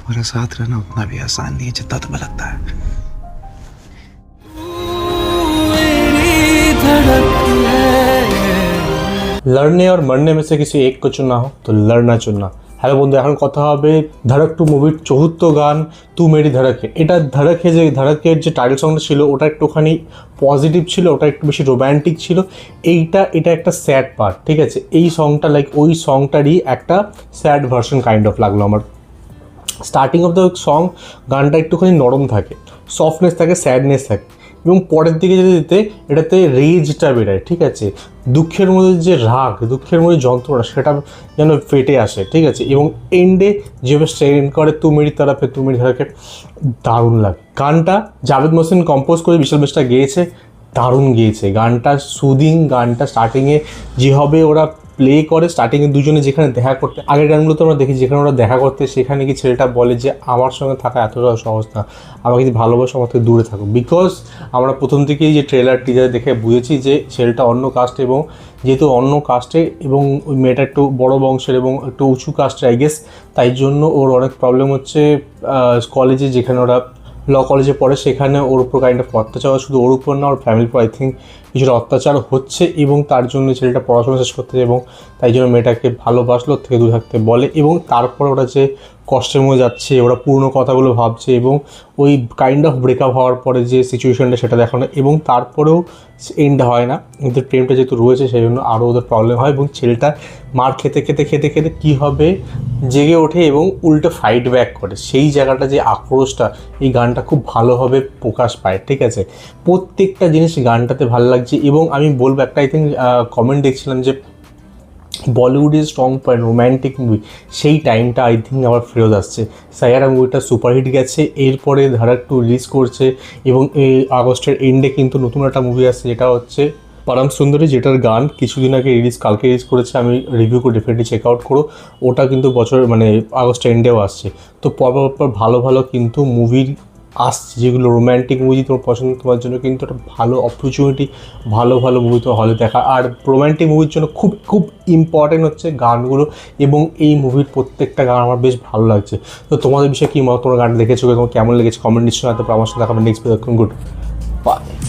हमारे साथ रहना उतना भी आसान नहीं है जितना तुम्हें लगता है लड़ने और मरने में से किसी एक को चुनना हो तो लड़ना চুননা হ্যালো বন্ধু এখন কথা হবে ধড়ক টু মুভির চতুর্থ গান তু মেরি ধড়কে এটা ধড়কে যে ধড়কের যে টাইটেল সংটা ছিল ওটা একটুখানি পজিটিভ ছিল ওটা একটু বেশি রোম্যান্টিক ছিল এইটা এটা একটা স্যাড পার্ট ঠিক আছে এই সংটা লাইক ওই সংটারই একটা স্যাড ভার্সন কাইন্ড অফ লাগলো আমার স্টার্টিং অফ দ্য সং গানটা একটুখানি নরম থাকে সফটনেস থাকে স্যাডনেস থাকে, এবং পরের দিকে যেতে যেতে এটাতে রেজটা বেরোয়, ঠিক আছে? দুঃখের মধ্যে যে রাগ, দুঃখের মধ্যে যন্ত্রণা, সেটা যেন ফেটে আসে, ঠিক আছে? এবং এন্ডে যেভাবে স্ট্রেন করে, তুমির তরফে, তুমির ধারাকে দারুণ লাগে। গানটা জাভেদ মোহসিন কম্পোজ করে বিশাল বেশটা গেয়েছে, দারুণ গিয়েছে। গানটা সুদিং গানটা স্টার্টিংয়ে যেভাবে ওরা প্লে করে স্টার্টিংয়ে দুজনে যেখানে দেখা করতে, আগের গানগুলো তো আমরা দেখি যেখানে ওরা দেখা করতে, সেখানে কি ছেলেটা বলে যে আমার সঙ্গে থাকা এতটা সহজ না, আমাকে যদি ভালোবাসো, আমার থেকে দূরে থাকো। বিকজ আমরা প্রথম থেকেই যে ট্রেলার টিজার দেখে বুঝেছি যে ছেলেটা অন্য কাস্ট এবং যেহেতু অন্য কাস্টে এবং ওই মেয়েটা একটু বড় বংশের এবং একটু উঁচু কাস্টে আই গেস তাই জন্য ওর অনেক প্রবলেম হচ্ছে কলেজে যেখানে ওরা ল কলেজে পড়ে, সেখানে ওর উপর কাইন্ড অফ অত্যাচার। শুধু ওর উপর না, ওর ফ্যামিলি উপর আই থিঙ্ক কিছুটা অত্যাচার হচ্ছে এবং তার জন্য ছেলেটা পড়াশোনা শেষ করতে এবং তাই জন্য মেয়েটাকে ভালোবাসলো, থেকে দূরে থাকতে বলে এবং তারপর ওরা যে কষ্টের মধ্যে যাচ্ছে, ওরা পুরনো কথাগুলো ভাবছে এবং ওই কাইন্ড অফ ব্রেকআপ হওয়ার পরে যে সিচুয়েশনটা সেটা দেখানো এবং তারপরেও এন্ড হয় না। ওদের প্রেমটা যেহেতু রয়েছে সেই জন্য আরও ওদের প্রবলেম হয় এবং ছেলেটা মার খেতে খেতে খেতে খেতে কী হবে জেগে ওঠে এবং উল্টো ফাইট ব্যাক করে। সেই জায়গাটা যে আক্রোশটা, এই গানটা খুব ভালোভাবে প্রকাশ পায়, ঠিক আছে? প্রত্যেকটা জিনিস গানটাতে ভালো লাগছে এবং আমি বলব একটা আই থিঙ্ক কমেন্ট দেখছিলাম যে বলিউডের স্ট্রং পয়েন্ট রোম্যান্টিক মুভি সেই টাইমটা আই থিঙ্ক আবার ফেরত আসছে। সায়ারা মুভিটা সুপারহিট গেছে, এরপরে ধারা টু রিলিজ করছে, এবং এই আগস্টের এন্ডে কিন্তু নতুন একটা মুভি আসছে, যেটা হচ্ছে পরম সুন্দরী, যেটার গান কিছুদিন আগে রিলিজ কালকে রিলিজ করেছে, আমি রিভিউ করে ডেফিনেটলি চেক আউট করো। ওটা কিন্তু বছর মানে আগস্ট এন্ডেও আসছে। তো পরপর পর ভালো ভালো কিন্তু মুভির আসছে যেগুলো রোম্যান্টিক মুভি তোমার পছন্দ তোমার জন্য কিন্তু একটা ভালো অপরচুনিটি ভালো ভালো মুভি তোমার হলে দেখা। আর রোম্যান্টিক মুভির জন্য খুব খুব ইম্পর্টেন্ট হচ্ছে গানগুলো এবং এই মুভির প্রত্যেকটা গান আমার বেশ ভালো লাগছে। তো তোমাদের বিষয়ে কী মত তোমার গান দেখেছ তোমার কেমন লেগেছে? কমেন্ট নিশ্চয়ই হয়তো সাথে দেখাবে নেক্সট গুড বাই